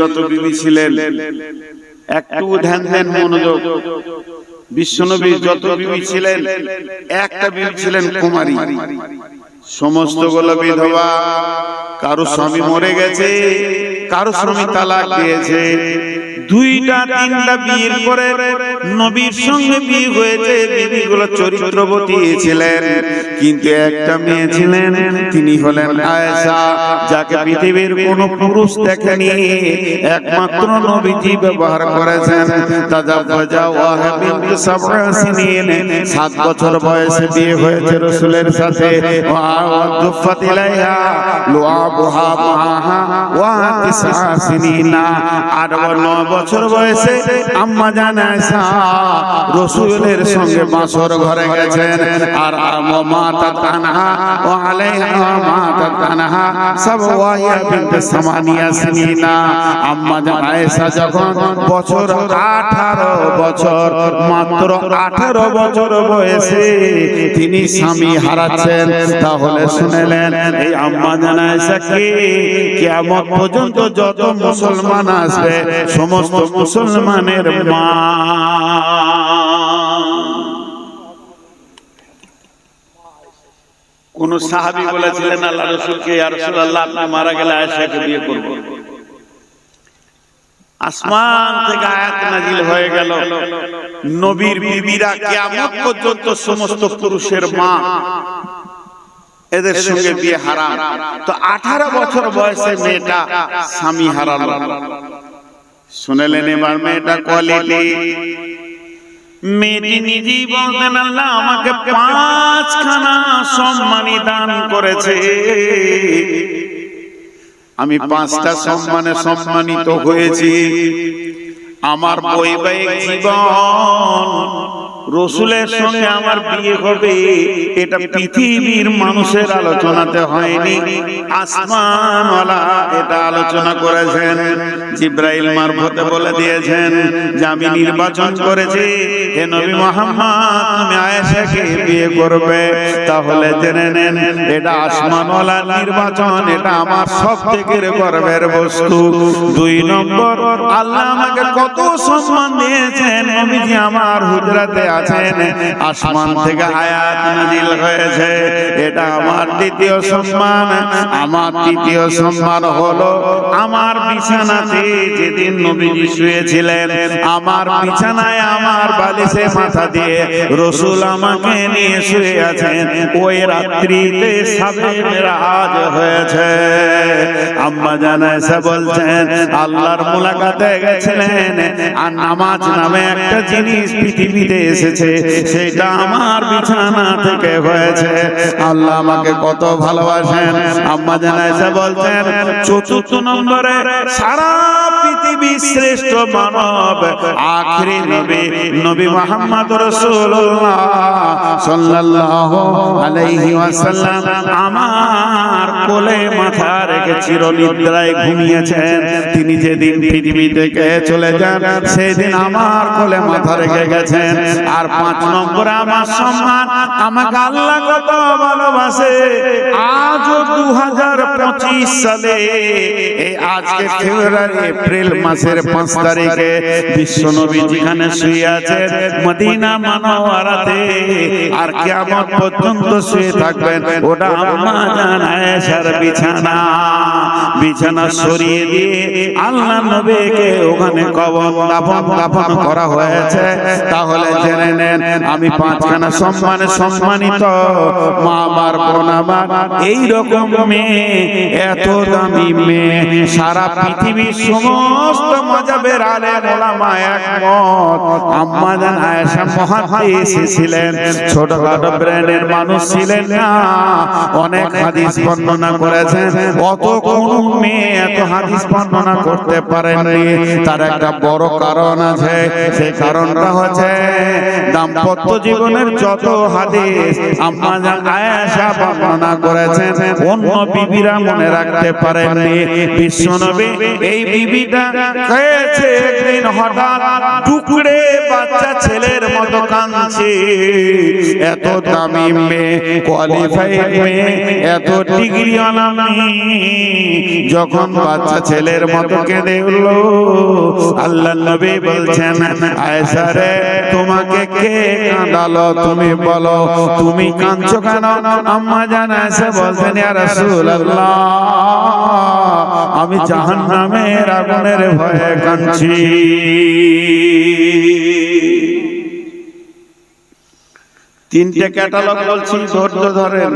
যত বিবি ছিলেন একটু ধ্যান দেন মনোযোগ। যত বিবি ছিলেন, একটা বিবি ছিলেন কুমারী। সমস্তগুলো বিধবা কারও স্বামী মরে গেছে, কারও স্বামী তালাক দিয়েছে। দুইটা, তিনটা বিয়ের করে নবীর সঙ্গে বিয়ে হয়েছে, বিবিগুলো চরিত্রবতী ছিলেন। কিন্তু একটা মেয়ে ছিলেন, তিনি হলেন আয়েশা, যাকে পৃথিবীর কোন পুরুষ দেখেনি। একমাত্র নবীজি ব্যবহার করেছেন। তাজা ফাজা ওয়াহা বিনত সাত বছর বয়সে বিয়ে হয়েছে রাসূলের সাথে। ওয়া লুআবুহা মাহা ওয়া তিসআ আর ন বছর বয়সে আম্মা জান আয়েশা রাসূলের সঙ্গে বাসর ঘরে গেছেন। আর মাতা তানহা ও আলাইহা মাতা তানহা সব ওয়াহিয়া বিনত সামানিয়া সিনিনা। আম্মা আয়েশা যখন বছর 18 বছর, মাত্র 18 বছর বয়সে তিনি স্বামী হারাচ্ছেন। তাহলে শুনেলেন, এই আম্মা জান আয়েশা কে? কিয়ামত পর্যন্ত যত মুসলমান আসবে, সমস্ত মুসলমানের মা। কোন সাহাবী বলেছিলেন, আল্লাহ রসুলকে, ইয়া রাসূলুল্লাহ, আপনি মারা গেলে আয়েশাকে বিয়ে করব। আসমান থেকে আয়াত নাজিল হয়ে গেল। নবীর বিবিরা কিয়ামত পর্যন্ত সমস্ত পুরুষের মা এদের সঙ্গে বিয়ে হারাম। তো আঠারো বছর বয়সে মেয়েটা স্বামী হারালো। শুনেলেন এবার মেয়েটা কোয়ালিটি মেয়েটি নিজেই বলতেন আল্লাহ আমাকে পাঁচখানা সম্মানী দান করেছে। আমি পাঁচটা সম্মানে সম্মানিত হয়েছি। আমার বৈবাহিক জীবন রসুলের সঙ্গে আমার বিয়ে হবে, এটা পৃথিবীর মানুষের আলোচনাতে হয়নি। আসমানওয়ালা এটা আলোচনা করেছেন, জিব্রাইল মারফতে বলে দিয়েছেন যে আমি নির্বাচন করেছি, হে নবী মোহাম্মদ, তুমি আয়েশাকে বিয়ে করবে। তাহলে জেনে নেন, এটা আসমানওয়ালা নির্বাচন, এটা আমার সব থেকে গর্বের বস্তু। দুই নম্বর, আল্লাহ আমাকে কত সম্মান দিয়েছেন, নবীজি আমার হুজরাতে আছেন, আসমান থেকে আয়াত নাজিল হয়েছে, এটা আমার দ্বিতীয় সম্মান। আমার তৃতীয় সম্মান হলো আমার বিছানাতে যেদিন নবীজি শুয়েছিলেন, আমার বিছানায় আমার বালিশে মাথা দিয়ে রসুল আমাকে নিয়ে শুয়ে আছেন। ওই রাত্রিতে সাবের রাজ হয়েছে। আম্মা জানা এসে বলছেন, আল্লাহর মোলাকাতে গেছিলেন, আর নামাজ নামে একটা জিনিস পৃথিবীতে এসেছে, সেটা আমার বিছানা থেকে হয়েছে। আল্লাহ আমাকে কত ভালোবাসেন। আম্মা জানা এসে বলছেন, চতুর্থ নম্বরে সারা পৃথিবী শ্রেষ্ঠ মানব, আখরি নবী নবী মোহাম্মদ রাসূলুল্লাহ সাল্লাল্লাহু আলাইহি ওয়াসাল্লাম আমার কোলে মাথা রেখে চিরনিদ্রায় ঘুমিয়েছেন। তিনি যেদিন পৃথিবী থেকে চলে যান, সেদিন আমার কোলে মাথা রেখে গেছেন। আর পাঁচ নম্বর আমার সম্মান, আমাকে আল্লাহ কত ভালোবাসে। আজও দু হাজার পঁচিশ সালে, এই আজকে ফেব্রুয়ারি, এপ্রিল মাসের পাঁচ তারিখে বিশ্ব নবী যেখানে শুয়ে আছেন মদিনা মানওয়ারাতে, আর কিয়ামত পর্যন্ত শুয়ে থাকবেন। ওটা আম্মা জান আয়েশার বিছানা। বিছানা সরিয়ে দিয়ে আল্লাহ নবীকে ওখানে কবর দাফন দাফন করা হয়েছে। তাহলে জেনে নেন আমি পাঁচখানা সম্মানে সম্মানিত মা আমার বোন আমার এইরকম মেয়ে এত দামি মেয়ে সারা পৃথিবীর সমস্ত মজাবের আলেম ওলামা একমত। আম্মা জান আয়েশা মহাদ্দেশ ছিলেন। ছোটখাটো ব্র্যান্ডের মানুষ ছিলেন না। অনেক হাদিস বর্ণনা করেছেন। অত কোন মেয়ে এত হাদিস বর্ণনা করতে পারেননি। তার একটা বড় কারণ আছে। সেই কারণটা হচ্ছে দাম্পত্য জীবনের যত হাদিস আম্মা আয়েশা বর্ণনা করেছেন অন্য বিবিরা মনে রাখতে পারেননি। বিশ্বনবী এই বিবিটা খেয়েছে একদিন হঠাৎ টুকরে বাচ্চা ছেলের মতো কাঁদছে। এত দামি মেয়ে কোয়ালিফাইড মেয়ে এত ডিগ্রি যখন বাচ্চা ছেলের মতো কেঁদে উঠল আল্লাহ নবী বলছেন আয়েশা রে তোমাকে কে কাঁদালো? তুমি বলো, তুমি কাঁদছো কেন? আম্মা বলছেন আগুনের ভয়ে কাঁদছি। তিনটে ক্যাটালগ বলছি, ধৈর্য ধরেন।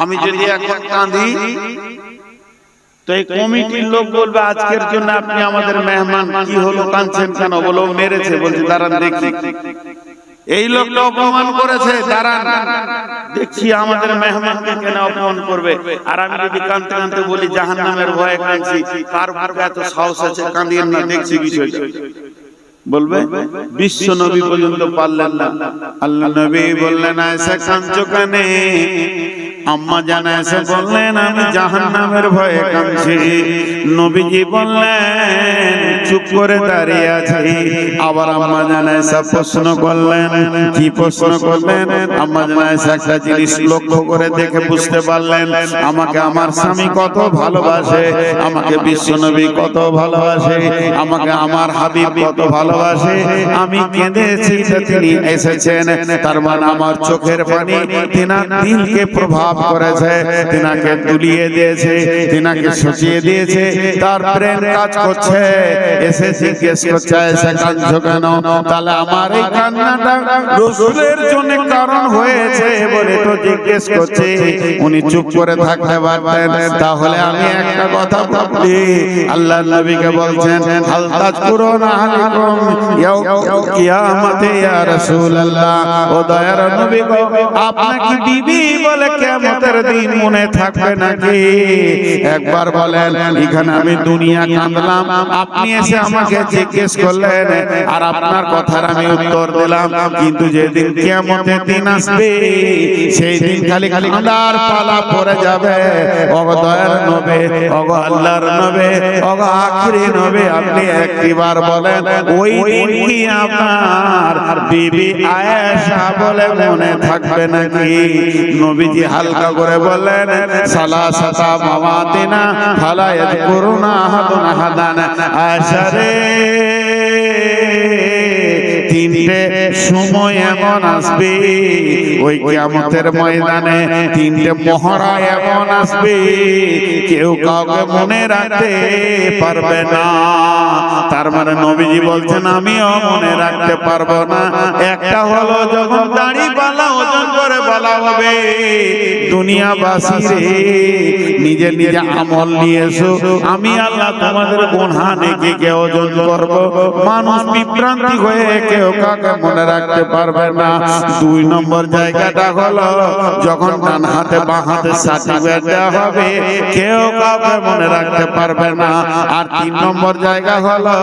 আমি যদি এখন কাঁদি তো এই কমিটির লোক বলবে আজকের জন্য আপনি আমাদের মেহমান কি হলো কাঁদছেন কেন? বলো মেরেছে বলছে দাঁড়ান দেখি এই লোকটা অপমান করেছে দাঁড়ান। দেখছি আমাদের মেহমানকে কেন অপমান করবে? আর আমি যদি কাঁদতে কাঁদতে বলি জাহান নামের ভয়ে কাঁদছি। কার এত সাহস আছে? কাঁদিয়েন না দেখছি বিষয়টা। বলবে? বিশ্ব নবী পর্যন্ত পারলেন না। আল্লাহ নবী বললেন এসে কাঁদছো কানে আম্মা জানা এসে বললেন, আমি জাহান্নামের ভয়ে কাঁদছি। নবীজি বললেন, চুপ করে দাঁড়িয়ে আছি। আবার আম্মা জানা এসে প্রশ্ন করলেন, কি প্রশ্ন করলেন? আম্মা জানা এসে একটা জিনিস লক্ষ্য করে দেখে বুঝতে পারলেন, আমাকে আমার স্বামী কত ভালোবাসে, আমাকে বিশ্বনবী কত ভালোবাসে, আমাকে আমার হাবিব কত ভালোবাসে। আমি কেঁদেছি তিনি এসেছেন, তার মানে আমার চোখের পানি তিনার দিলকে প্রভাব করেছে, তিনাকে দুলিয়ে দিয়েছে, তিনাকে সচিয়ে দিয়েছে, তার ব্রেন কাজ করছে। এসে জিজ্ঞেস করছে, এসে কাঁদছো কেন? তাহলে আমার এই কান্নাটা রসুলের জন্য কারণ হয়েছে বলে তো জিজ্ঞেস করছে। উনি চুপ করে থাকতে পারতেন। তাহলে আমি একটা কথা ভাবলি আল্লাহ নবীকে বলছেন, হাল তাজকুরুন আলাইকুম ইয়াউ কিয়ামতে ইয়া রাসূলুল্লাহ। ও দয়ার নবী গো, আপনাকে বিবি বলে কিয়ামতের দিন মনে থাকবে নাকি? একবার বলেন, এখানে আমি দুনিয়া কাঁদলাম। আপনি এসে আমাকে জিজ্ঞেস করলেন, আর আপনার কথার আমি উত্তর দিলাম। কিন্তু যেদিন কিয়ামতের দিন আসবে, সেই দিন খালি খালি কান্দার পালা পড়ে যাবে। ওগো দয়ার নবে, ওগো আল্লাহর নবে, ওগো আখিরি নবে, আপনি একটিবার বলেন, ওই দিন কি আপনার বিবি আয়েশা বলে মনে থাকবে নাকি? নবীজি হালকা করে বললেন ফালা ইয়াযকুরুনা আহাদুন আহাদান। আয়েশা তিনটে সময় এমন আসবে, ওই কিয়ামতের ময়দানে তিনটে মহড়া এমন আসবে, কেউ কাউকে মনে রাখতে পারবে না। তার মানে নবীজি বলছেন, আমিও মনে রাখতে পারব না। একটা হলো যখন দাড়ি পালা ওজন করে বলা হবে। দুনিয়াবাসী রে নিজে নিজে আমল নিয়ে এসো আমি আল্লাহ তোমাদের গুণা নেকি কে ওজন করব। মানুষ বিভ্রান্তি হয়ে কেউ কাকে মনে রাখতে পারবে না। দুই নম্বর জায়গাটা হলো যখন ডান হাতে বাঁ হাতে সার্টিফিকেট দেওয়া হবে কেউ কাউকে মনে রাখতে পারবে না। আর তিন নম্বর জায়গা হলো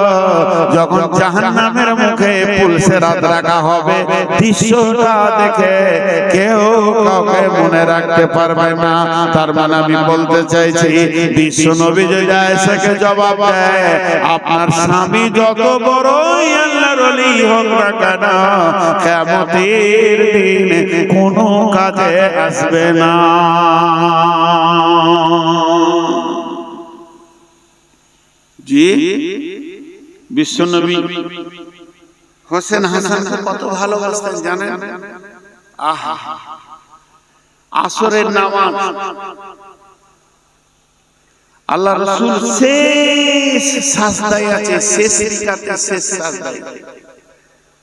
যখন জাহান্নামের মুখে পুলসে রাত রাখা হবে দৃশ্যটা দেখে কেউ কাউকে মনে রাখতে পারবে না। তার মানে আমি বলতে চাইছি বিশ্ব নবী যে যায় সেকে জবাব দেয়, আপনার স্বামী যত বড়ই আল্লাহর ওলি হোক না কেন, কিয়ামতের দিন কোনো কাজে আসবে না। জি বিশ্বনবী হোসেন হাসান কত ভালোবাসতেন জানেন? আসরের নামাজ আল্লাহ রসুল শেষ সাজদায় আছে শেষ রিকাতে শেষ সাজদায়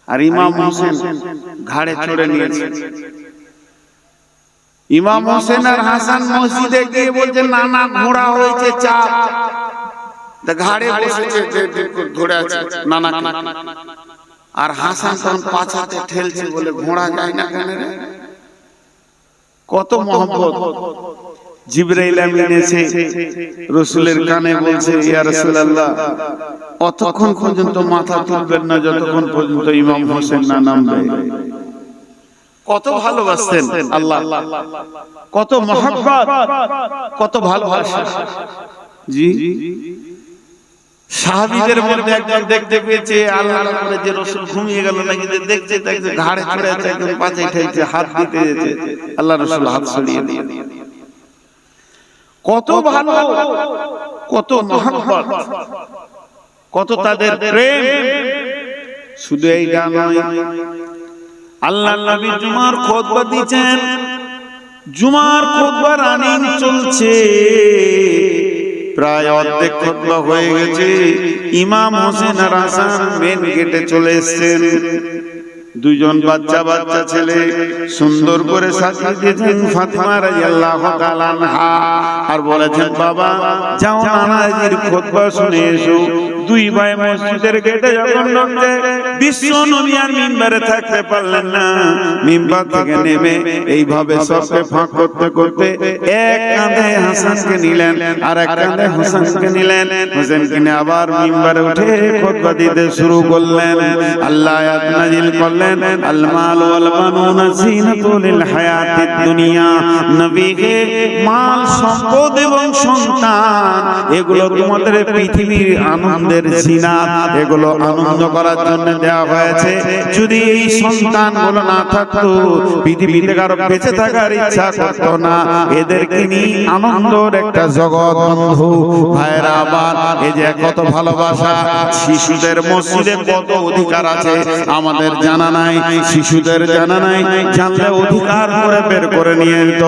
আর ইমাম হোসেন ঘাড়ে চড়ে নিয়েছে ইমাম হোসেন আর হাসান মসজিদে গিয়ে বলছে না না ঘোড়া হয়েছে চাপ ঘাড়ে বসেছে ধরে আছে না না আর হাসান তখন পাছাতে ঠেলছে বলে ঘোড়া যায় না কেন কত মহব্বত। জিবরাইল আমিন এসে রসুলের কানে বলছে, ইয়া রাসূলুল্লাহ, অতক্ষণ পর্যন্ত মাথা তুলবেন না, যতক্ষণ পর্যন্ত ইমাম হোসেন না নামবে। কত ভালোবাসতেন আল্লাহ। কত মহব্বত। কত ভালোবাসা। জি? সাহাবীদের মধ্যে একজন দেখতে পেয়েছে আল্লাহ আল্লাহ যে রসুল ঘুমিয়ে গেল নাকি যে দেখছে দেখছে ঘাড়ে চড়ে আছে একজন পাশে ঠেলছে হাত দিতে যেতে আল্লাহ রসুল হাত সরিয়ে দিয়ে কত ভালো কত মহাব্বত কত তাদের প্রেম। শুধু এই নয় আল্লাহ নবী জুমার খুতবা দিচ্ছেন। জুমার খুতবা রানিং চলছে। প্রায় অর্ধেক খুতবা হয়ে গেছে। ইমাম হোসেন আর হাসান মেন গেটে চলে এসেছেন। দুজন বাচ্চা বাচ্চা ছেলে সুন্দর করে সাজিয়ে আর বলেছেন, বাবা, যাও নানাজির শুনে এসো। দুই ভাই মসজিদের গেটে যখন বিশ্ব নবী আর মিম্বারে থাকতে পারলেন না। মিম্বার থেকে নেমে এইভাবে সবকে ফাঁক করতে করতে এক কাঁধে হাসানকে নিলেন আর এক কাঁধে হোসেনকে নিলেন। হোসেনকে নিয়ে আবার মিম্বারে উঠে দিতে শুরু করলেন। আল্লাহ নাজিল করলেন, আল মাল ওয়াল জিনাতুল হায়াতিদ দুনিয়া। নবীকে মাল, সম্পদ এবং সন্তান, এগুলো তোমাদের পৃথিবীর আনন্দের জিনাত এগুলো আনন্দ করার জন্য দেওয়া হয়েছে। যদি এই সন্তানগুলো না থাকতো পৃথিবীতে কারও বেঁচে থাকার ইচ্ছা করতো না। এদেরকে নিয়ে আনন্দর একটা জগৎ বন্ধু। ভাইরা আবার এই যে কত ভালোবাসা শিশুদের মসজিদে কত অধিকার আছে আমাদের জানা নাই শিশুদের জানা নাই। জানলে অধিকার করে বের করে নিয়ে যেত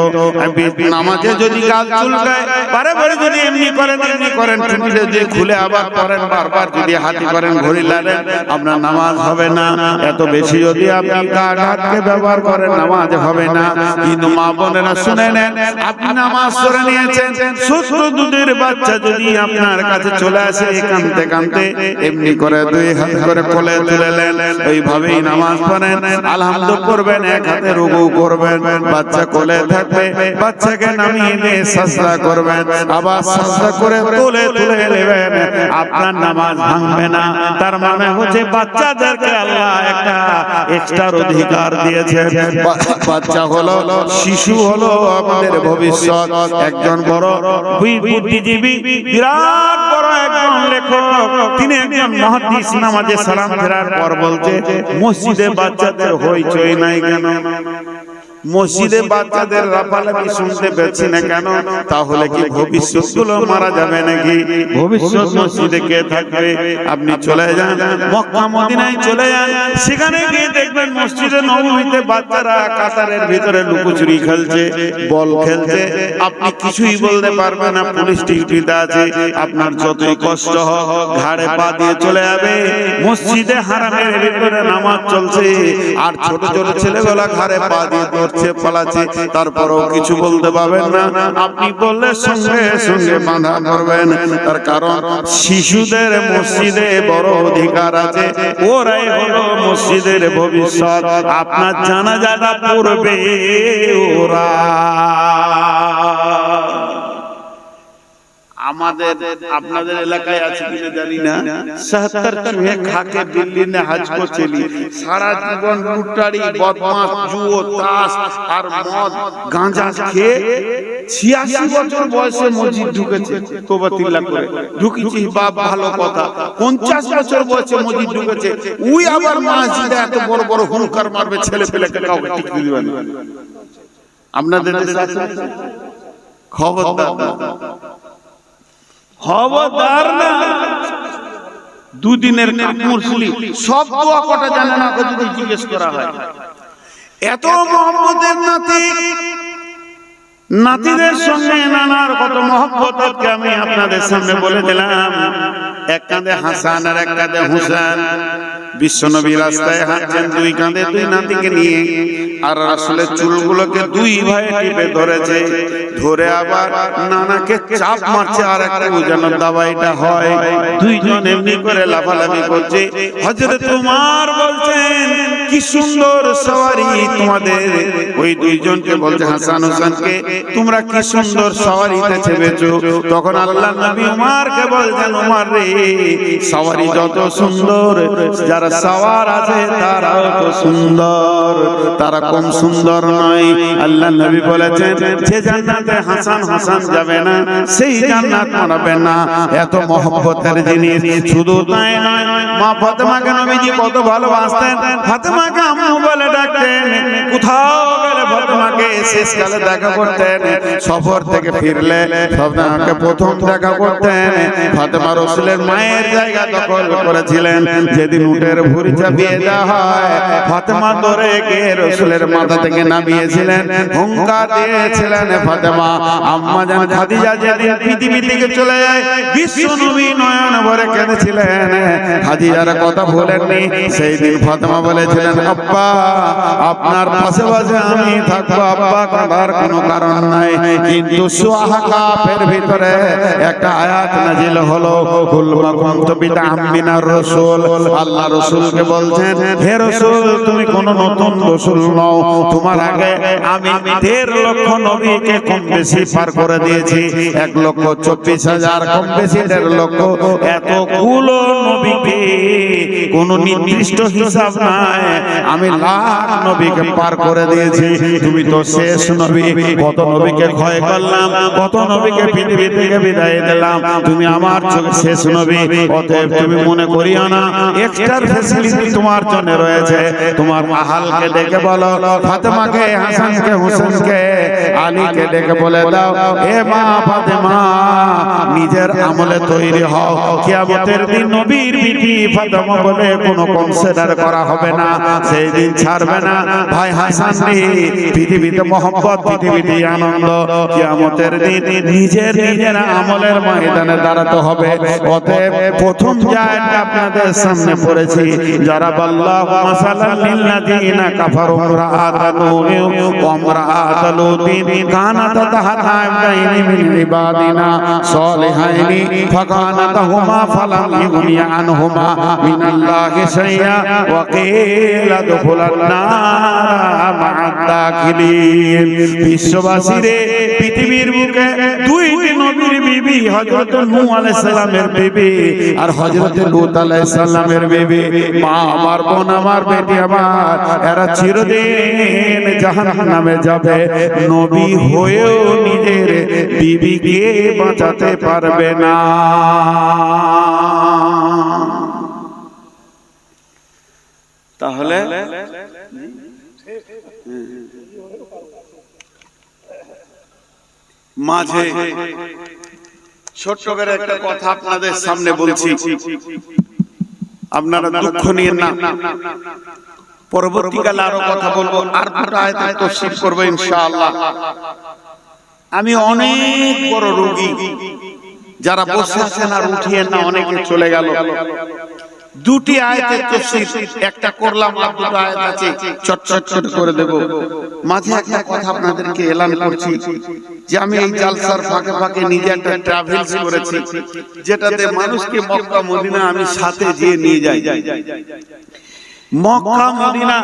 নামাজে যদি গাল চুলকায় বারে বারে যদি এমনি করেন এমনি করেন। টুপি যদি খুলে আবার করেন বারবার যদি হাতি করেন ঘড়ি লাগেন আপনার নামাজ হবে না। এত বেশি যদি আপনি কাঠ হাতকে ব্যবহার করেন, নামাজ হবে না। কিন্তু মা বোনেরা শুনে নেন, আপনি নামাজ করে নিয়েছেন। সুস্থ দুধের বাচ্চা যদি আপনার কাছে চলে আসে কানতে কানতে, এমনি করে দুই হাত করে কোলে তুলে নেন। ওইভাবেই নামাজ পড়েন। আলহামদু করবেন, এক হাতে রুকু করবেন। বাচ্চা কোলে থাকবে, বাচ্চাকে নামিয়ে নিয়ে সাজদা করবেন। আবার সাজদা করে তুলে তুলে নেবেন। আপনার নামাজ ভাঙবে না। তার মানে হচ্ছে আল্লাহ একটা অধিকার দিয়েছেন। বাচ্চা হলো শিশু হলো আমাদের ভবিষ্যৎ। একজন বড় বুদ্ধিজীবী, বিরাট বড় একজন লেখক। তিনি একজন মহাদিস নামাজে সালাম ফেরার পর বলছে, মসজিদে বাচ্চাদের হইচই নাই কেন? মসজিদে বাচ্চাদের রাফালাফি শুনতে পেয়েছি না কেন? তাহলে কি ভবিষ্যৎ গুলো মারা যাবে নাকি? ভবিষ্যৎ মসজিদে কে থাকবে? আপনি চলে যান। মক্কা মদিনায় চলে যান। সেখানে গিয়ে দেখবেন মসজিদে নবমীতে বাচ্চারা কাতারের ভিতরে লুকোচুরি খেলছে বল খেলছে। আপনি কিছুই বলতে পারবেন না পুলিশ ডিউটিতে আছে। আপনার যতই কষ্ট হোক ঘাড়ে পা দিয়ে চলে যাবে। মসজিদে হারামের ভিতরে নামাজ চলছে। আর ছোট ছোট ছেলেগুলা ঘাড়ে পা দিয়ে ধরছে পালাচ্ছে, তারপরও কিছু বলতে পারবেন না। আপনি বললে সঙ্গে সঙ্গে বাধা করবেন তার কারণ শিশুদের মসজিদে বড় অধিকার আছে। ওরাই হলো মসজিদের ভবিষ্যৎ। আপনার জানাজাটা পড়বে ওরা। আমাদের আপনাদের এলাকায় আছে কিনা জানি না। সাহাত্তর চুহে খাকে দিল্লি নে হাজ কো চলি সারা জীবন লুটারি বদমাস জুয়ো, তাস আর মদ, গাঁজা খেয়ে ছিয়াশি বছর বয়সে মসজিদ ঢুকেছে তোবাতিল্লা করে। ঢুকেছি, বাপ, ভালো কথা। পঞ্চাশ বছর বয়সে মসজিদ ঢুকেছে। উই আবার মসজিদে এত বড় বড় হুঙ্কার মারবে, ছেলে পেলেকে কাউকে টিকতে দিবে না। আপনাদের দেশে আছে? খবরদার না। দুদিনের মুরসুলি সব দোয়া কটা জানে না যদি জিজ্ঞেস করা হয়। এত মোহাম্মদের নাতি নাতিদের সঙ্গে নানার কত মহব্বতকে আমি আপনাদের সামনে বলে দিলাম। এক কাঁধে হাসান আর এক কাঁধে হুসান। বিশ্বনবী রাস্তায় হাঁটছেন দুই কাঁধে দুই নাতিকে নিয়ে। আর আসলে চুলগুলোকে দুই ভাই টিপে ধরেছে। ধরে আবার নানাকে চাপ মারছে আর একটা যেন দাবাইটা হয়। দুইজন এমনি করে লাফালাফি করছে। হজরত তোমার বলছেন কি সুন্দর সওয়ারি তোমাদের? ওই দুইজনকে বলছে, হাসান হোসেনকে তোমরা কি সুন্দর সওয়ারিতে চেপেছো তখন আল্লাহ নবী উমারকে বলছেন, উমার রে, সওয়ারি যত সুন্দর, যারা সওয়ার আছে তারাও তো সুন্দর। তারা কম সুন্দর নয়। আল্লাহ নবী বলেছেন যে জান্নাতে হাসান হাসান যাবে না, সেই জান্নাত মানাবে না। এত মহব্বতের জিনিস, শুধু তাই নয়, মা ফাতেমাকে নবীজি কত ভালোবাসতেন। ফাতেমা যেদিন উটের ভুরি চাপিয়ে দেওয়া হয়, ফাতেমা ধরে রসুলের মাথা থেকে নামিয়েছিলেন। হুঙ্কার দিয়েছিলেন ফাতেমা। আম্মা জান খাদিজা যেদিন পৃথিবী থেকে চলে যায় কথা বলেননি সেই দিন ফাতেমা বলেছিলেন আব্বা, আপনার পাশে পাশে আমি থাকব, আব্বা কাঁদার কোনো কারণ নাই। কিন্তু সুয়াহা কাপের ভিতরে একটা আয়াত নাজিল হলো কুলমা কুনতু বিদা আমিনার রাসূল। আল্লাহ রাসূলকে বলছেন, হে রাসূল, তুমি কোন নতুন রাসূল নও। তোমার আগে আমি দেড় লক্ষ নবীকে কম বেশি পার করে দিয়েছি। এক লক্ষ চব্বিশ হাজার, কম বেশি দেড় লক্ষ। এতগুলো নবীকে কোন নির্দিষ্ট হিসাব নাই। আমি লাখ নবীকে পার করে দিয়েছি। তুমি তো শেষ নবী। কত নবীকে ক্ষয় করলাম, কত নবীকে পৃথিবী থেকে বিদায় দিলাম। তুমি আমার চোখে শেষ নবী। অতএব তুমি মনে করিও না এক্সট্রা ফ্যাসিলিটি তোমার জন্য রয়েছে। তোমার মাহালকে ডেকে বলো, ফাতেমাকে, হাসানকে, হোসেনকে, আলীকে ডেকে বলে দাও, এ মা ফাতেমা, নিজের আমলে তৈরি হও। কিয়ামতের দিন নবীর বিটি ফাতেমা বলে কোনো কনসিডার করা হবে না, সেই দিন ছাড়বে না। ভাই হাসান পৃথিবীতে মোহাম্মত পৃথিবীতে আনন্দ, কিয়ামতের দিন নিজের নিজের আমলের ময়দানে দাঁড়াতে হবে। অতএব প্রথম জায়গাটা আপনাদের সামনে পড়েছি, যারা বল্লাহু মাসালাল লিল্লাযিনা কাফারু রাআতানু ওমরাআতালুতিন কানাত তাহাতা আবদাইনি মিন ইবাদিনা সালিহাইনি, ফাকানাতাহুমা ফালাম ইগনিয়া আনহুমা শাইয়া ওয়া কিলা দুখুলান নার মা'আদ দাখিলিন বিশ্ববাসীরে পৃথিবীর বুকে দুইটি নবীর বিবি হযরত নূহ আলাইহিস সালামের বিবি আর হযরত লূত আলাইহিস সালামের বিবি। মা আমার বোন আমার বেটি আমার এরা চিরদিন জাহান্নামে যাবে। নবী হয়েও নিজের বিবিকে বাঁচাতে পারবে না তাহলে মাঝে ছোট্ট করে একটা কথা আপনাদের সামনে বলছি। আপনারা দুঃখ নিয়ে না। পরবর্তীকালে আরও কথা বলব। আর দুটো আয়তে তফসিল করব ইনশাআল্লাহ। আমি অনেক বড় রোগী। যারা বসে আছেন আর উঠিয়ে না, অনেকে চলে গেল। দুটি আয়াতের তফসির একটা করলাম আর দুটো আয়াত আছে চট চট চট করে দেব। মাঝে একটা কথা আপনাদেরকে এলান করছি যে আমি এই জালসার ফাঁকে ফাঁকে নিজে একটা ট্রাভেলস করেছি যেটাতে মানুষকে মক্কা মদিনা আমি সাথে যেয়ে নিয়ে যাই। মক্কা, মদিনা,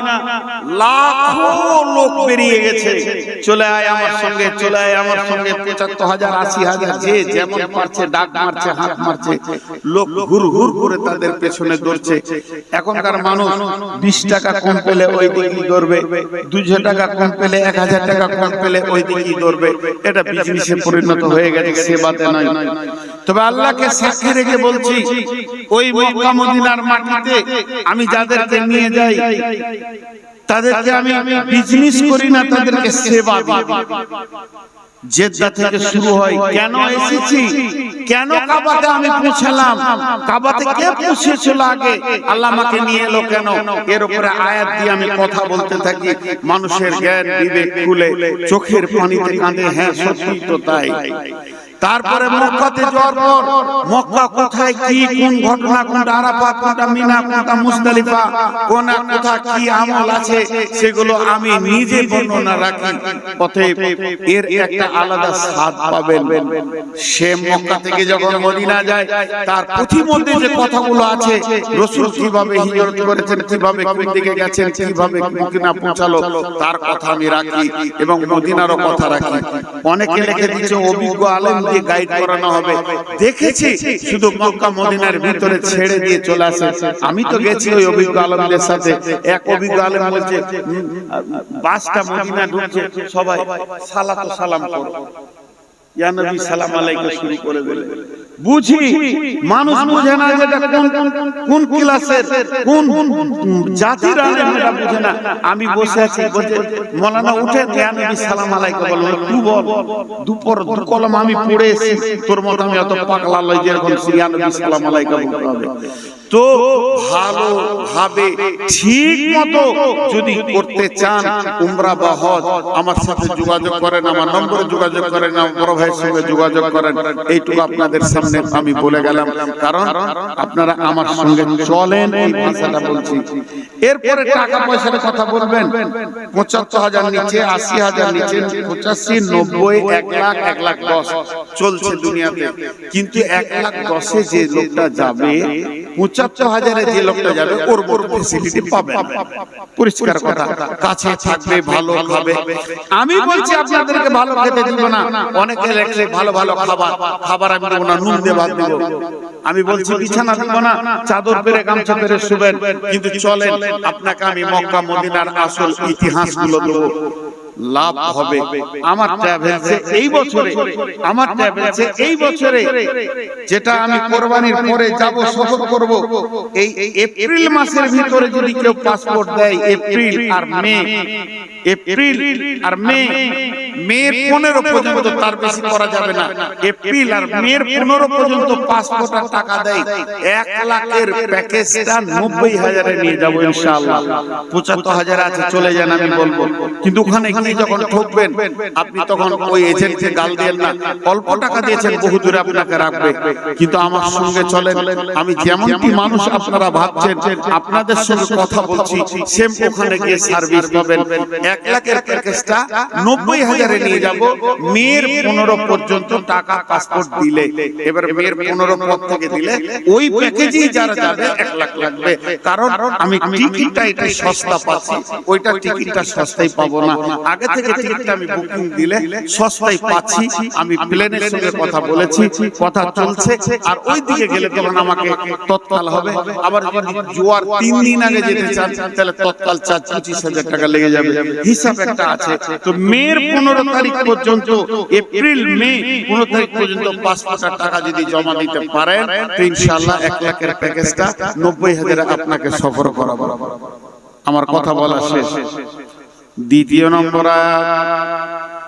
লাখো লোক বেরিয়ে গেছে। চলে আয় আমার সঙ্গে, চলে আয় আমার সঙ্গে। পঁচাত্তর হাজার, আশি হাজার, যে যেমন পারছে, ডাক মারছে, হাত মারছে, লোক ঘুর ঘুর করে তাদের পেছনে দৌড়ছে। এখনকার মানুষ বিশ টাকা কম পেলে ওই দিকেই দৌড়বে দুশো টাকা কম পেলে এক হাজার টাকা কম পেলে ওই দিকেই দৌড়বে। এটা বিজনেসে পরিণত হয়ে গেছে, সেবাতে নয়। তবে আল্লাহকে সাক্ষী রেখে বলছি ওই মক্কা মদিনার মাটিতে আমি যাদেরকে নিয়ে যাই তাদেরকে আমি বিজনেস করি না তাদেরকে সেবা দিই। জেদ্দা থেকে শুরু হয় কেন এসেছি কেন কাবাতে আমি পৌঁছালাম কাবাতে কে পৌঁছেছিল আগে? আল্লাহ আমাকে নিয়ে এলো কেন? এর উপরে আয়াত দিয়ে আমি কথা বলতে থাকি মানুষের জ্ঞান বিবেক খুলে চোখের পানিতে কাঁদে হ্যাঁ সত্যি তো তাই। তারপরে মক্কাতে যাওয়ার পর মক্কা কোথায় কি কোন ঘটনা কোনটা আরাফাত কোনটা মিনা কোনটা মুজদালিফা কোন কোথা কি আমল আছে সেগুলো আমি নিজে বর্ণনা রাখি। পথে এর একটা আলাদা স্বাদ পাবেন। সে মক্কা থেকে যখন মদিনা যায় তার প্রতিমধ্যে যে কথাগুলো আছে রসুল কীভাবে হিজরত করেছেন কীভাবে কোন দিকে গেছেন কীভাবে মদিনা পৌঁছালো তার কথা আমি রাখি এবং মদিনারও কথা রাখি। অনেকে লিখে দিচ্ছে অভিজ্ঞ আলেম দিয়ে গাইড করানো হবে। দেখেছি শুধু মক্কা মদিনার ভিতরে ছেড়ে দিয়ে চলে আসে আমি তো গেছি ওই অভিজ্ঞ আলমদের সাথে। এক অভিজ্ঞ আলম বলছে বাসটা মদিনা ঢুকছে সবাই সালাত সালাম করো ইয়া নবী সালাম আলাইকে শুরু করে দিলে বুঝি মানুষ বুঝে না যেটা কোন কোন ক্লাসের কোন জাতির আমরা এটা বুঝে না। আমি বসে আছি বলছে মৌলানা উঠে আমি সালাম আলাইকুম বলো তুই বল। দুপুর দু কলম আমি পড়ে এসেছি। তোর মত আমি অত পাগলা লই যে এখন ইয়া নবী সালাম আলাইকুম বলতে হবে। তো ভালো ভাবে ঠিক মতো যদি করতে চান, উমরা বা হজ, আমার সাথে যোগাযোগ করেন, আমার নম্বরে যোগাযোগ করেন, আমার বড় ভাইয়ের সঙ্গে যোগাযোগ করেন, এইটুকু আপনাদের সামনে আমি বলে গেলাম। কারণ আপনারা আমার সঙ্গে চলেন, এই ভাষাটা বলছি। এরপরে টাকা পয়সার কথা বলবেন। পঁচাত্তর হাজার নিচে, আশি হাজার নিচে, পঁচাশি, নব্বই, এক লাখ এক লাখ দশ চলছে দুনিয়াতে। কিন্তু এক লাখ দশে যে লোকটা যাবে পঁচাত্তর হাজারে যে লোকটা যাবে ওর বড় ফেসিলিটি পাবে পরিষ্কার কথা কাছে থাকবে ভালো খাবে। আমি বলছি আপনাদেরকে ভালো খেতে দিব না। অনেকে লেখছে ভালো ভালো খাবার খাবার আমি দেবো না নুন দিয়ে ভাত দেবো আমি বলছি বিছানা দিব না চাদর পেরে গামছা পেরে শুবেন। কিন্তু চলেন আপনাকে আমি মক্কা মদিনার আসল ইতিহাসগুলো দেবো লাভ হবে। আমার ট্রাভেলসে এই বছরে। আমার ট্রাভেলসে এই বছরে। যেটা আমি কোরবানির পরে যাব সফর করব। এই এপ্রিল মাসের ভিতরে যদি কেউ পাসপোর্ট দেয় এপ্রিল আর মে। এপ্রিল আর মে। পনেরো পর্যন্ত তার বেশি করা যাবে না। এপ্রিল আর পনেরো পর্যন্ত টাকা দেয়। এক লাখের প্যাকেজটা নব্বই হাজারে নিয়ে যাব ইনশাআল্লাহ। পঁচাত্তর হাজার আছে চলে যান আমি বলব। কিন্তু ওখানে গিয়ে যখন ঠকবেন আপনি তখন ওই এজেন্টকে গাল দিয়েন না। অল্প টাকা দিয়েছেন বহু দূরে আপনাকে রাখবে। কিন্তু আমার সঙ্গে চলেন আমি যেমনটি মানুষ আপনারা ভাবছেন আপনাদের সঙ্গে কথা বলছি সেম ওখানে গিয়ে সার্ভিস পাবেন এক লাখের প্যাকেজটা নব্বই হাজারে নিয়ে যাব। মেয়ের পনেরো পর্যন্ত টাকা পাসপোর্ট দিলে। এবার মেয়ের পনেরো পর থেকে দিলে ওই প্যাকেজেই যারা যাবে এক লাখ লাগবে। কারণ আমি টিকিটটা এটা সস্তা পাচ্ছি। ওইটা টিকিটটা সস্তায় পাবো না। আগে থেকে টিকিটটা আমি বুকিং দিলে সস্তায় পাচ্ছি। আমি প্লেনের সঙ্গে কথা বলেছি। কথা চলছে। আর ওই দিকে গেলে তখন আমাকে তৎকাল হবে। আবার জোয়ার তিন দিন আগে যেতে চান তাহলে তৎকাল চার পঁচিশ হাজার টাকা লেগে যাবে হিসাব একটা আছে তো মের পনেরো তারিখ পর্যন্ত এপ্রিল মে পনেরো তারিখ পর্যন্ত পাঁচ হাজার টাকা যদি জমা দিতে পারেন তো ইনশাল্লাহ এক লাখের প্যাকেজটা নব্বই হাজার আপনাকে সফর করা আমার কথা বলা শেষ। দ্বিতীয় নম্বর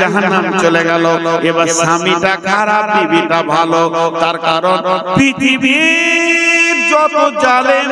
জাহান্নাম চলে গেল। এবার স্বামীটা খারাপ বিবিটা ভালো। তার কারণ পৃথিবীর যত জালেম